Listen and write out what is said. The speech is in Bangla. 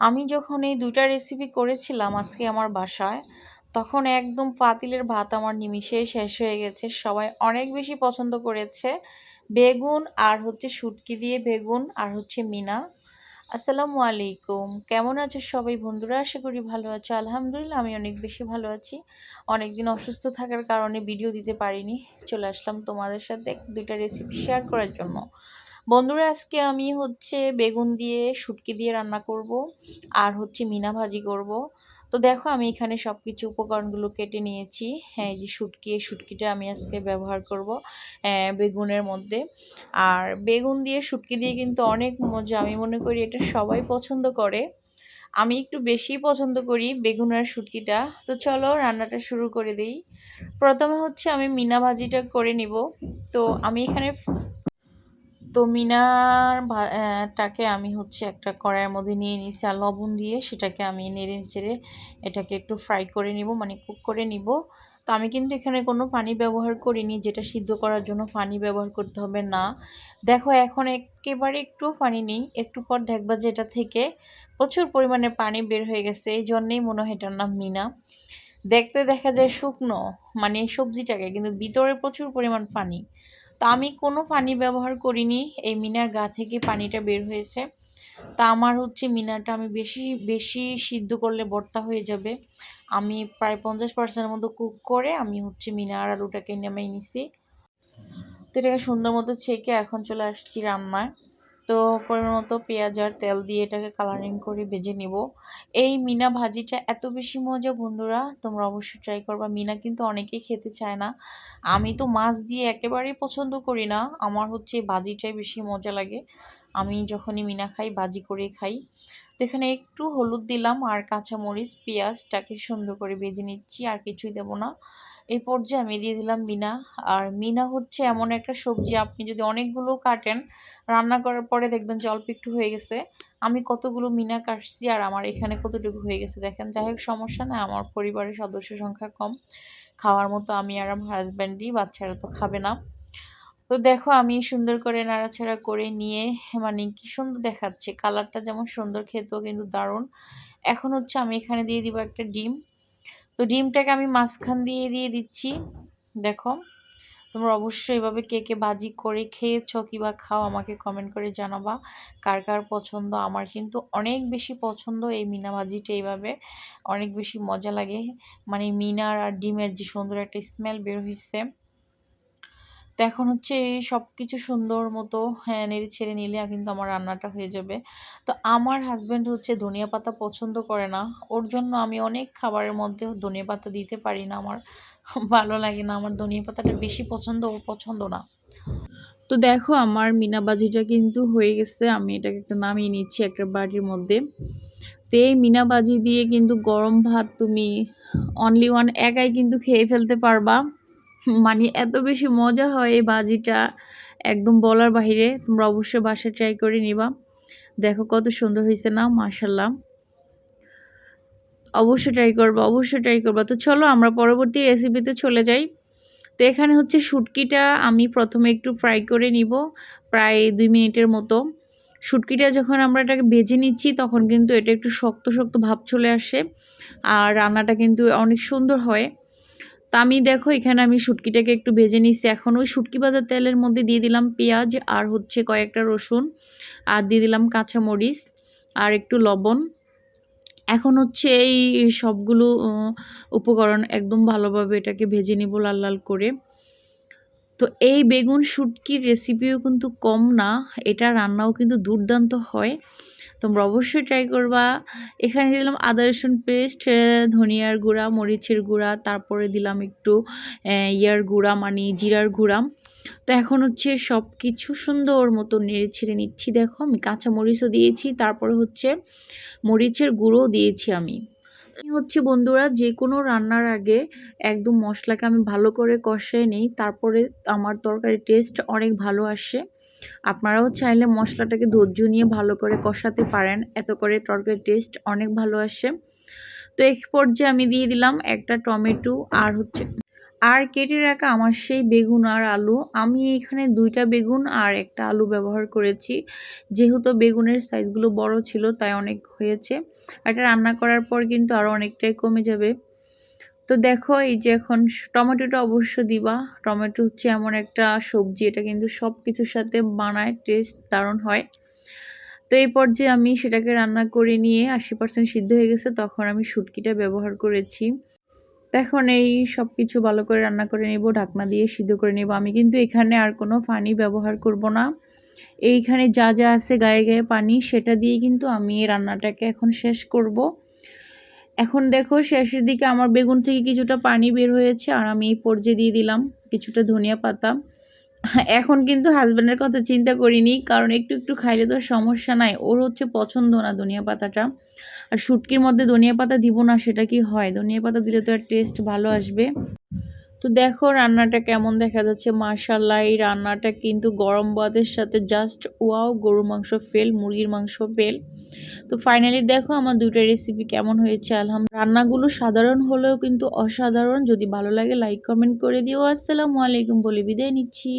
আমি যখন এই দুইটা রেসিপি করেছিলাম আজকে আমার বাসায়, তখন একদম পাতিলের ভাত আমার নিমিষেই শেষ হয়ে গেছে। সবাই অনেক বেশি পছন্দ করেছে। বেগুন আর হচ্ছে শুটকি দিয়ে বেগুন আর হচ্ছে মিনা। আসসালামু আলাইকুম। কেমন আছো সবাই? বন্ধুরা, আশা করি ভালো আছো। আলহামদুলিল্লাহ, আমি অনেক বেশি ভালো আছি। অনেকদিন অসুস্থ থাকার কারণে ভিডিও দিতে পারিনি। চলে আসলাম তোমাদের সাথে দুইটা রেসিপি শেয়ার করার জন্য। বন্ধুরা, আজকে আমি হচ্ছে বেগুন দিয়ে, শুটকি দিয়ে রান্না করব আর হচ্ছে মিনা ভাজি করব। তো দেখো, আমি এখানে সব কিছু উপকরণগুলো কেটে নিয়েছি। হ্যাঁ যে শুটকি, এই শুটকিটা আমি আজকে ব্যবহার করব বেগুনের মধ্যে। আর বেগুন দিয়ে, শুটকি দিয়ে কিন্তু অনেক মজা। আমি মনে করি এটা সবাই পছন্দ করে। আমি একটু বেশি পছন্দ করি বেগুন আর শুটকিটা। তো চলো, রান্নাটা শুরু করে দিই। প্রথমে হচ্ছে আমি মিনা ভাজিটা করে নিব। তো আমি এখানে তো মিনার টাকে আমি হচ্ছে একটা কড়াইয়ের মধ্যে নিয়ে নিয়েছি আর লবণ দিয়ে সেটাকে আমি নেড়ে চেড়ে এটাকে একটু ফ্রাই করে নিব মানে কুক করে নিব। তো আমি কিন্তু এখানে কোনো পানি ব্যবহার করিনি, যেটা সিদ্ধ করার জন্য পানি ব্যবহার করতে হবে না। দেখো, এখন একেবারে একটু পানি নেই, একটু পর দেখবা যে এটা থেকে প্রচুর পরিমাণে পানি বের হয়ে গেছে, এই জন্যেই মনে হয় এটার নাম মিনা। দেখতে দেখা যায় শুকনো মানে সবজিটাকে, কিন্তু ভিতরে প্রচুর পরিমাণ পানি। তা আমি কোনো পানি ব্যবহার করিনি। এই মিনার গা থেকে পানিটা বের হয়েছে। তা আমার হচ্ছে মিনারটা আমি বেশি বেশি সিদ্ধ করলে বর্তা হয়ে যাবে। আমি প্রায় পঞ্চাশ পার্সেন্টের মতো কুক করে আমি হচ্ছে মিনার আলুটাকে নেমে নিছি। তো এটাকে সুন্দর মতো ছেঁকে এখন চলে আসছি রান্নায়। তো পরিমাণ পেঁয়াজ আর তেল দিয়ে এটাকে কালারিং করে ভেজে নিব। এই মিনা ভাজিটা এত বেশি মজা বন্ধুরা, তোমরা অবশ্যই ট্রাই করবা। মিনা কিন্তু অনেকেই খেতে চায় না। আমি তো মাছ দিয়ে একেবারেই পছন্দ করি না। আমার হচ্ছে ভাজিটাই বেশি মজা লাগে। আমি যখনই মিনা খাই, ভাজি করে খাই। তো এখানে একটু হলুদ দিলাম আর কাঁচামরিচ, পেঁয়াজটাকে সুন্দর করে ভেজে নিচ্ছি, আর কিছুই দেবো না। এই পর্যায়ে আমি দিয়ে দিলাম মিনা। আর মিনা হচ্ছে এমন একটা সবজি, আপনি যদি অনেকগুলো কাটেন, রান্না করার পরে দেখবেন অল্প একটু হয়ে গেছে। আমি কতগুলো মিনা কাটছি আর আমার এখানে কতটুকু হয়ে গেছে দেখেন। যাই হোক, সমস্যা না আমার পরিবারের সদস্য সংখ্যা কম। খাওয়ার মতো আমি আর আমার হাজব্যান্ডই বাচ্চারা তো খাবে না। তো দেখো, আমি সুন্দর করে নাড়াচাড়া করে নিয়ে মানে কি সুন্দর দেখাচ্ছে। কালারটা যেমন সুন্দর, খেতেও কিন্তু দারুণ। এখন হচ্ছে আমি এখানে দিয়ে দিব একটা ডিম। তো ডিমটাকে আমি মাঝখান দিয়ে দিয়ে দিচ্ছি। দেখো, তোমরা অবশ্যই এভাবে কে কে ভাজি করে খেয়েছ কিবা খাও আমাকে কমেন্ট করে জানাবা। কার কার পছন্দ? আমার কিন্তু অনেক বেশি পছন্দ এই মিনা ভাজিটা এইভাবে। অনেক বেশি মজা লাগে। মানে মিনার আর ডিমের যে সুন্দর একটা স্মেল বের হয়েছে তো এখন হচ্ছে এই সব কিছু সুন্দর মতো হ্যাঁ নেড়ে ছেড়ে নিলে কিন্তু আমার রান্নাটা হয়ে যাবে। তো আমার হাজব্যান্ড হচ্ছে ধনিয়া পাতা পছন্দ করে না। ওর জন্য আমি অনেক খাবারের মধ্যে ধনিয়া পাতা দিতে পারি না আমার। ভালো লাগে না, আমার ধনিয়া পাতাটা বেশি পছন্দ ওর পছন্দ না। তো দেখো আমার মিনাবাজিটা কিন্তু হয়ে গেছে, আমি এটাকে একটা নামিয়ে নিচ্ছি একটা বাটির মধ্যে। তো এই মিনাবাজি দিয়ে কিন্তু গরম ভাত তুমি অনলি ওয়ান একাই কিন্তু খেয়ে ফেলতে পারবা। মানে এত বেশি মজা হয় এই বাজিটা একদম বলার বাহিরে। তোমরা অবশ্যই বাসায় ট্রাই করে নিবা। দেখো কত সুন্দর হয়েছে না মাশাল্লাহ অবশ্যই ট্রাই করবা, অবশ্যই ট্রাই করবা। তো চলো আমরা পরবর্তী রেসিপিতে চলে যাই। তো এখানে হচ্ছে শুটকিটা আমি প্রথমে একটু ফ্রাই করে নিব, প্রায় দুই মিনিটের মতো। শুটকিটা যখন আমরা এটাকে ভেজে নিচ্ছি, তখন কিন্তু এটা একটু শক্ত শক্ত ভাব চলে আসে। আর রান্নাটা কিন্তু অনেক সুন্দর হয়। তা আমি দেখো, এখানে আমি শুটকিটাকে একটু ভেজে নিচ্ছি। এখন ওই শুটকি ভাজার তেলের মধ্যে দিয়ে দিলাম পেঁয়াজ আর হচ্ছে কয়েকটা রসুন আর দিয়ে দিলাম কাঁচামরিচ আর একটু লবণ। এখন হচ্ছে এই সবগুলো উপকরণ একদম ভালোভাবে এটাকে ভেজে নিব লাল লাল করে। তো এই বেগুন শুটকির রেসিপিও কিন্তু কম না, এটা রান্নাও কিন্তু দুর্দান্ত হয়। তোমরা অবশ্যই ট্রাই করবা। এখানে দিলাম আদা, রসুন পেস্ট ধনিয়ার গুঁড়া, মরিচের গুঁড়া, তারপরে দিলাম একটু ইয়ার গুঁড়া মানে জিরার গুঁড়া। তো এখন হচ্ছে সব কিছু সুন্দর মতো নেড়ে ছেড়ে নিচ্ছি। দেখো আমি কাঁচা মরিচও দিয়েছি, তারপরে হচ্ছে মরিচের গুঁড়ো দিয়েছি আমি। হচ্ছে বন্ধুরা যে কোনো রান্নার আগে একদম মশলাকে আমি ভালো করে কষাই নিই, তারপরে আমার তরকারি টেস্ট অনেক ভালো আসে। আপনারাও চাইলে মশলাটাকে ধৈর্য নিয়ে ভালো করে কষাতে পারেন, এত করে তরকারি টেস্ট অনেক ভালো আসে। তো এক পর্যায়ে আমি দিয়ে দিলাম একটা টমেটো আর হচ্ছে আর কেটে রাখা আমার সেই বেগুন আর আলু। আমি এখানে দুইটা বেগুন আর একটা আলু ব্যবহার করেছি। যেহেতু বেগুনের সাইজগুলো বড় ছিল, তাই অনেক হয়েছে। এটা রান্না করার পর কিন্তু আরও অনেকটাই কমে যাবে। তো দেখো, এই যে এখন টমেটোটা অবশ্য দিবা। টমেটো হচ্ছে এমন একটা সবজি, এটা কিন্তু সব কিছুর সাথে বানায়, টেস্ট দারুণ হয়। তো এই পর্যায়ে আমি সেটাকে রান্না করে নিয়ে আশি পার্সেন্ট সিদ্ধ হয়ে গেছে, তখন আমি শুটকিটা ব্যবহার করেছি। এখন এই সব কিছু ভালো করে রান্না করে নেব, ঢাকনা দিয়ে সিদ্ধ করে নেব। আমি কিন্তু এখানে আর কোনো পানি ব্যবহার করব না। এইখানে যা যা আছে গায়ে গায়ে পানি, সেটা দিয়ে কিন্তু আমি এই রান্নাটাকে এখন শেষ করব। এখন দেখো শেষের দিকে আমার বেগুন থেকে কিছুটা পানি বের হয়েছে, আর আমি এই পর্যায়ে দিয়ে দিলাম কিছুটা ধনিয়া পাতা। এখন কিন্তু হাজব্যান্ডের কথা চিন্তা করিনি, কারণ একটু একটু খাইলে তো সমস্যা নাই। ওর হচ্ছে পছন্দ না ধনিয়া পাতাটা। আর শুটকির মধ্যে ধনিয়া পাতা দিব না, সেটা কি হয়? ধনিয়া পাতা দিলে তো আর টেস্ট ভালো আসবে। তো দেখো রান্নাটা কেমন দেখা যাচ্ছে। মার্শাল্লাহ এই রান্নাটা কিন্তু গরম ভাতের সাথে জাস্ট ওয়াও গরু মাংস ফেল মুরগির মাংস ফেল তো ফাইনালি দেখো আমার দুইটা রেসিপি কেমন হয়েছে। আলহাম রান্নাগুলো সাধারণ হলেও কিন্তু অসাধারণ। যদি ভালো লাগে লাইক কমেন্ট করে দিও। আসসালামু আলাইকুম বলে বিদায় নিচ্ছি।